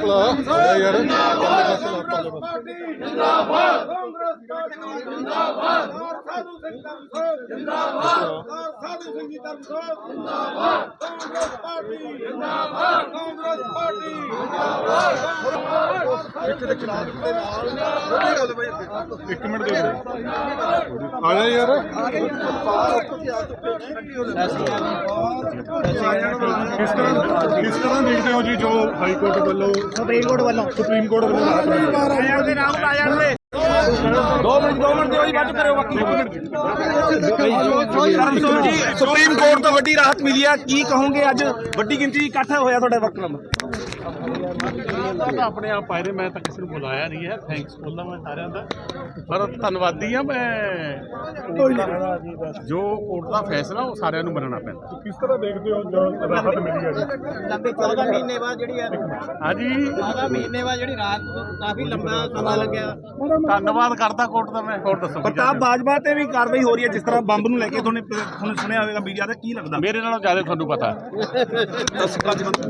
ਯਾਰ ਜਿੰਦਾਬਾਦ ਕਾਂਗਰਸ ਪਾਰਟੀ ਜਿੰਦਾਬਾਦ ਸਾਧੂ ਸਿੰਘ ਧਰਮਸੋਤ ਜਿੰਦਾਬਾਦ ਸਾਧੂ ਸਿੰਘ ਧਰਮਸੋਤ ਜਿੰਦਾਬਾਦ ਕਾਂਗਰਸ ਪਾਰਟੀ ਜਿੰਦਾਬਾਦ ਕਾਂਗਰਸ ਪਾਰਟੀ ਇੱਕ ਮਿੰਟ ਦੇ ਆ ਜਾ ਯਾਰ। ਕਿਸ ਤਰ੍ਹਾਂ ਦੇਖਦੇ ਹੋ ਜੀ ਜੋ ਹਾਈ ਕੋਰਟ ਵੱਲੋਂ ਸੁਪਰੀਮ ਕੋਰਟ ਵੱਲੋਂ। ਸੁਪਰੀਮ ਕੋਰਟ ਵੱਲੋਂ ਦੋ ਮਿੰਟ ਦੋ ਮਿੰਟ ਦਿਓ ਜੀ ਬਾਅਦ ਕਰਿਓ ਬਾਕੀ। ਸੁਪਰੀਮ ਕੋਰਟ ਤੋਂ ਵੱਡੀ ਰਾਹਤ ਮਿਲੀ ਆ। ਕੀ ਕਹੋਗੇ ਅੱਜ? ਵੱਡੀ ਗਿਣਤੀ ਇਕੱਠਾ ਹੋਇਆ ਤੁਹਾਡੇ ਵਕਤ ਨਾਲ ਤਾਂ ਆਪਣੇ ਆਪ ਆਏ ਨੇ ਮੈਂ ਤਾਂ ਕਿਸੇ ਨੂੰ ਬੁਲਾਇਆ ਨਹੀਂ ਹੈ। ਥੈਂਕਸ ਬੋਲਦਾ ਮੈਂ ਸਾਰਿਆਂ ਦਾ। ਪਰ ਧੰਨਵਾਦੀ ਆ ਮੈਂ। ਜੋ ਕੋਰਟ ਦਾ ਫੈਸਲਾ ਉਹ ਸਾਰਿਆਂ ਨੂੰ ਮੰਨਣਾ ਪੈਂਦਾ। ਕਿਸ ਤਰ੍ਹਾਂ ਦੇਖਦੇ ਹੋ ਜੋ ਰਾਹਤ ਮਿਲੀ ਹੈ ਜੀ? ਲੰਬੇ 14 ਮਹੀਨੇ ਬਾਅਦ ਜਿਹੜੀ ਹੈ ਹਾਂਜੀ। 14 ਮਹੀਨੇ ਬਾਅਦ ਜਿਹੜੀ ਰਾਤ ਕਾਫੀ ਲੰਬਾ ਸਮਾਂ ਲੱਗਿਆ। ਧੰਨਵਾਦ ਕਰਦਾ ਕੋਰਟ ਦਾ ਮੈਂ। ਹੋਰ ਦੱਸੋ ਪ੍ਰਤਾਪ? ਬਾਜਵਾ ਤੇ ਵੀ ਕਾਰਵਾਈ ਹੋ ਰਹੀ ਹੈ ਜਿਸ ਤਰ੍ਹਾਂ ਬੰਬ ਨੂੰ ਲੈ ਕੇ ਤੁਹਾਨੂੰ ਤੁਹਾਨੂੰ ਸੁਣਿਆ ਹੋਵੇਗਾ ਮੀਡੀਆ ਤੇ ਕੀ ਲੱਗਦਾ? ਮੇਰੇ ਨਾਲੋਂ ਜ਼ਿਆਦਾ ਤੁਹਾਨੂੰ ਪਤਾ।